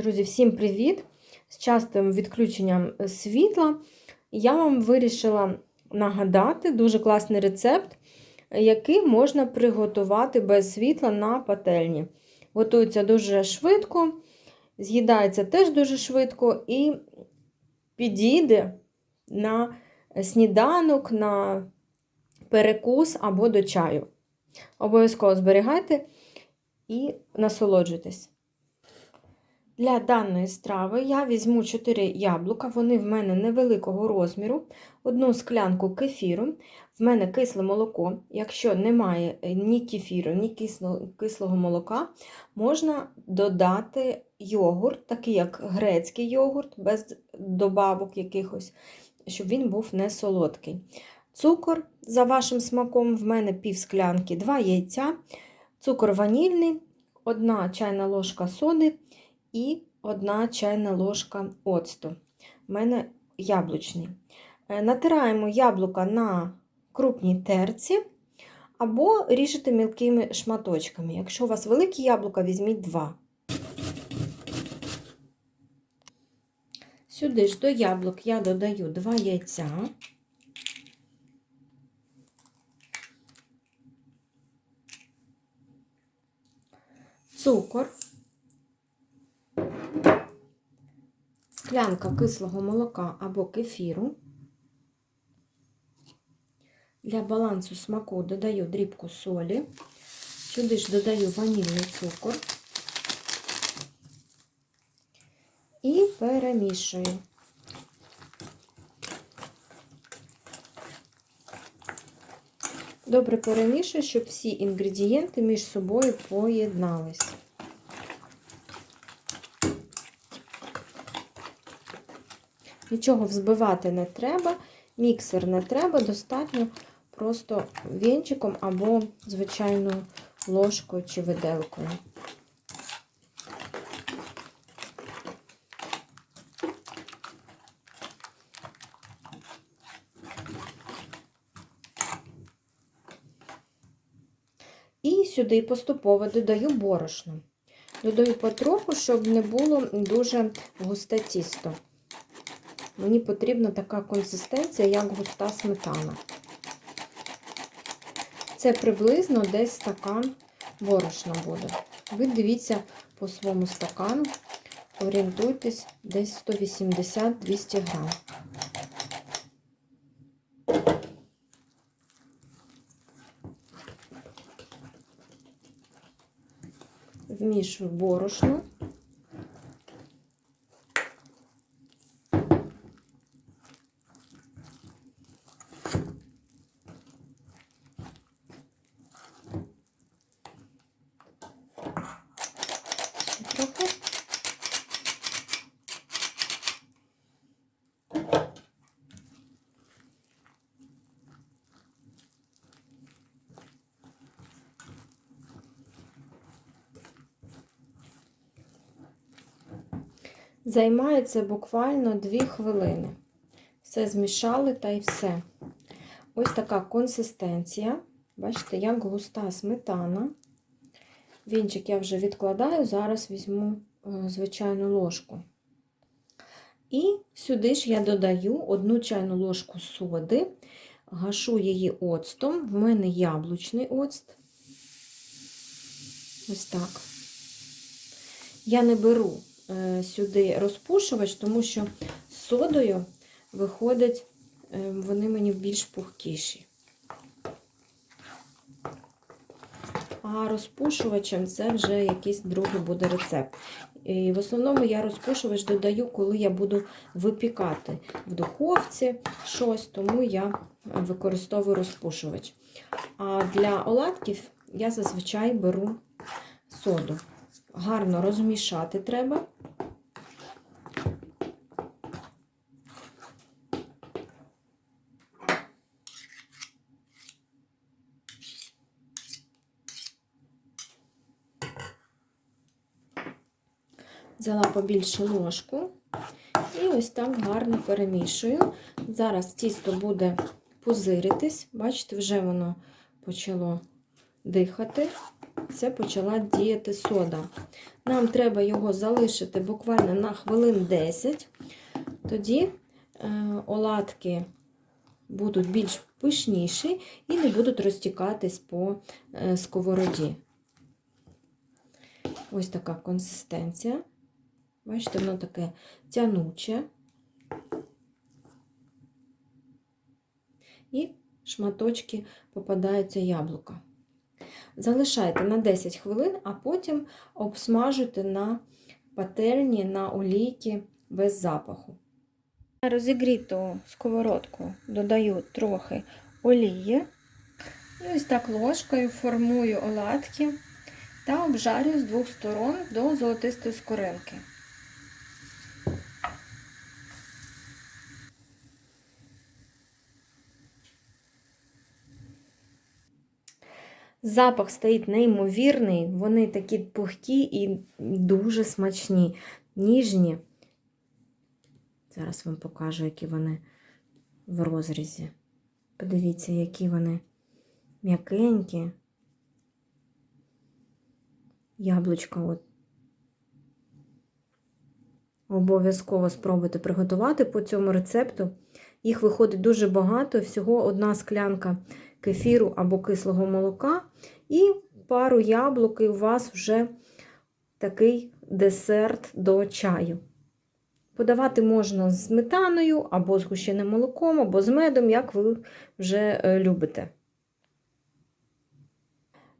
Друзі, всім привіт! З частим відключенням світла я вам вирішила нагадати дуже класний рецепт, який можна приготувати без світла на пательні. Готується дуже швидко, з'їдається теж дуже швидко і підійде на сніданок, на перекус або до чаю. Обов'язково зберігайте і насолоджуйтесь. Для даної страви я візьму 4 яблука, вони в мене невеликого розміру, одну склянку кефіру, в мене кисле молоко. Якщо немає ні кефіру, ні кислого молока, можна додати йогурт, такий як грецький йогурт, без добавок якихось, щоб він був не солодкий. Цукор, за вашим смаком, в мене пів склянки, 2 яйця, цукор ванільний, 1 чайна ложка соди і 1 чайна ложка оцту. У мене яблучний. Натираємо яблука на крупній терці, або ріжете мілкими шматочками. Якщо у вас великі яблука, візьміть 2. Сюди ж до яблук я додаю 2 яйця. Цукор. Склянка кислого молока або кефіру. Для балансу смаку додаю дрібку солі, сюди ж додаю ванільний цукор і перемішую. Добре перемішую, щоб всі інгредієнти між собою поєднались. Нічого взбивати не треба, міксер не треба, достатньо просто вінчиком або звичайною ложкою чи виделкою. І сюди поступово додаю борошно. Додаю потроху, щоб не було дуже густе тісто. Мені потрібна така консистенція, як густа сметана. Це приблизно десь стакан борошна буде. Ви дивіться по своєму стакану, орієнтуйтесь десь 180-200 грам. Вмішую борошно. трохи. Займає це буквально 2 хвилини. Все змішали та й все. Ось така консистенція. Бачите, як густа сметана. Вінчик я вже відкладаю, зараз візьму е, звичайну ложку. І сюди ж я додаю одну чайну ложку соди, гашу її оцтом. В мене яблучний оцт. Ось так. Я не беру сюди розпушувач, тому що з содою виходять, е, вони мені більш пухкіші. а розпушувачем це вже якийсь другий буде рецепт. І В основному я розпушувач додаю, коли я буду випікати в духовці щось, тому я використовую розпушувач. А для оладків я зазвичай беру соду. Гарно розмішати треба. Взяла побільше ложку і ось так гарно перемішую. Зараз тісто буде пузиритись, бачите, вже воно почало дихати. це почала діяти сода. Нам треба його залишити буквально на хвилин 10. Тоді е, оладки будуть більш пишніші і не будуть розтікатись по е, сковороді. Ось така консистенція. Бачите, воно таке тянуче. І шматочки попадаються яблука. Залишайте на 10 хвилин, а потім обсмажуйте на пательні на олійки без запаху. На розігріту сковородку додаю трохи олії. І ось так ложкою формую оладки та обжарюю з двох сторон до золотистої скоринки. Запах стоїть неймовірний, вони такі пухкі і дуже смачні, ніжні. Зараз вам покажу, які вони в розрізі. Подивіться, які вони м'якенькі. Яблучко от. Обов'язково спробуйте приготувати по цьому рецепту. Їх виходить дуже багато, всього одна склянка кефіру або кислого молока, і пару яблук, і у вас вже такий десерт до чаю. Подавати можна з сметаною, або з гущеним молоком, або з медом, як ви вже е, любите.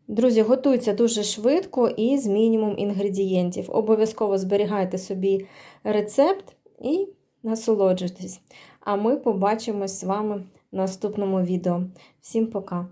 Друзі, готується дуже швидко і з мінімум інгредієнтів. Обов'язково зберігайте собі рецепт і насолоджуйтесь. А ми побачимось з вами наступному відео. Всім пока!